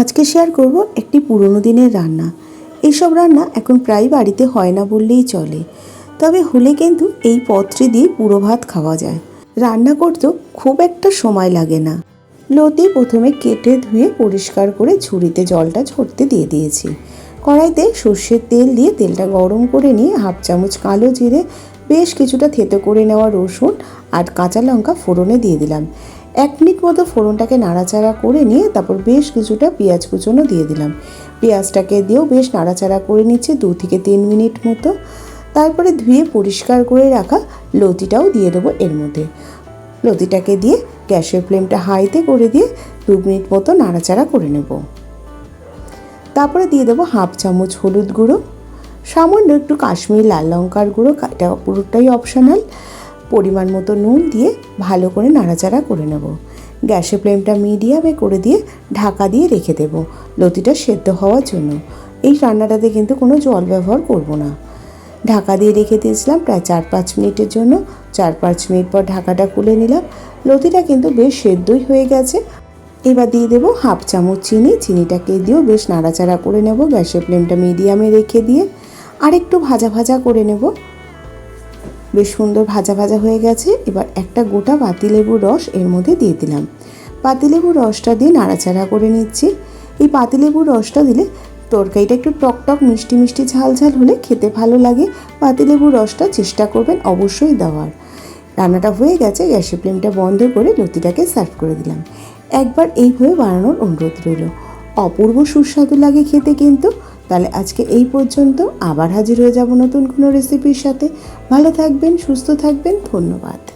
আজকে শেয়ার করব একটি পুরনো দিনের রান্না। এইসব রান্না এখন প্রায় বাড়িতে হয় না বললেই চলে। তবে হলে কিন্তু এই পত্রে দিয়ে পুরো ভাত খাওয়া যায়। রান্না করতেও খুব একটা সময় লাগে না। লতি প্রথমে কেটে ধুয়ে পরিষ্কার করে ঝুড়িতে জলটা ছড়তে দিয়ে দিয়েছি। কড়াইতে সর্ষের তেল দিয়ে তেলটা গরম করে নিয়ে হাফ চামচ কালো জিরে, বেশ কিছুটা থেতো করে নেওয়া রসুন আর কাঁচা লঙ্কা ফোড়নে দিয়ে দিলাম। এক মিনিট মতো ফোড়নটাকে নাড়াচাড়া করে নিয়ে তারপর বেশ কিছুটা পেঁয়াজ কুচনো দিয়ে দিলাম। পেঁয়াজটাকে দিয়েও বেশ নাড়াচাড়া করে নিচ্ছে দু থেকে তিন মিনিট মতো। তারপরে ধুয়ে পরিষ্কার করে রাখা লতিটাও দিয়ে দেবো এর মধ্যে। লতিটাকে দিয়ে গ্যাসের ফ্লেমটা হাইতে করে দিয়ে দু মিনিট মতো নাড়াচাড়া করে নেব। তারপরে দিয়ে দেবো হাফ চামচ হলুদ গুঁড়ো, সামান্য একটু কাশ্মীরি লাল লঙ্কার গুঁড়ো, এটা পুরোটাই অপশনাল পরিমাণ মতো নুন দিয়ে ভালো করে নাড়াচাড়া করে নেব। গ্যাসের ফ্লেমটা মিডিয়ামে করে দিয়ে ঢাকা দিয়ে রেখে দেব লতিটা সেদ্ধ হওয়ার জন্য। এই রান্নাটাতে কিন্তু কোনো জল ব্যবহার করব না। ঢাকা দিয়ে রেখে দিয়েছিলাম প্রায় চার পাঁচ মিনিটের জন্য। চার পাঁচ মিনিট পর ঢাকাটা খুলে নিলাম। লতিটা কিন্তু বেশ সেদ্ধই হয়ে গেছে। এবার দিয়ে দেবো হাফ চামচ চিনি। চিনিটাকে দিয়েও বেশ নাড়াচাড়া করে নেব। গ্যাসের ফ্লেমটা মিডিয়ামে রেখে দিয়ে আর একটু ভাজা ভাজা করে নেব। বেশ সুন্দর ভাজা ভাজা হয়ে গেছে। এবার একটা গোটা পাতিলেবুর রস এর মধ্যে দিয়ে দিলাম। পাতিলেবুর রসটা দিয়ে নাড়াচাড়া করে নিচ্ছি। এই পাতিলেবুর রসটা দিলে তরকারিটা একটু টক টক, মিষ্টি মিষ্টি, ঝাল ঝাল হলে খেতে ভালো লাগে। পাতিলেবুর রসটা চেষ্টা করবেন অবশ্যই দেওয়ার। রান্নাটা হয়ে গেছে। গ্যাসের ফ্লেমটা বন্ধ করে লতিটাকে সার্ভ করে দিলাম। একবার এইভাবে বানানোর অনুরোধ রইল। অপূর্ব সুস্বাদু লাগে খেতে কিন্তু। তাহলে আজকে এই পর্যন্ত আবার হাজির হয়ে যাব নতুন কোনো রেসিপির সাথে। ভালো থাকবেন, সুস্থ থাকবেন, ধন্যবাদ।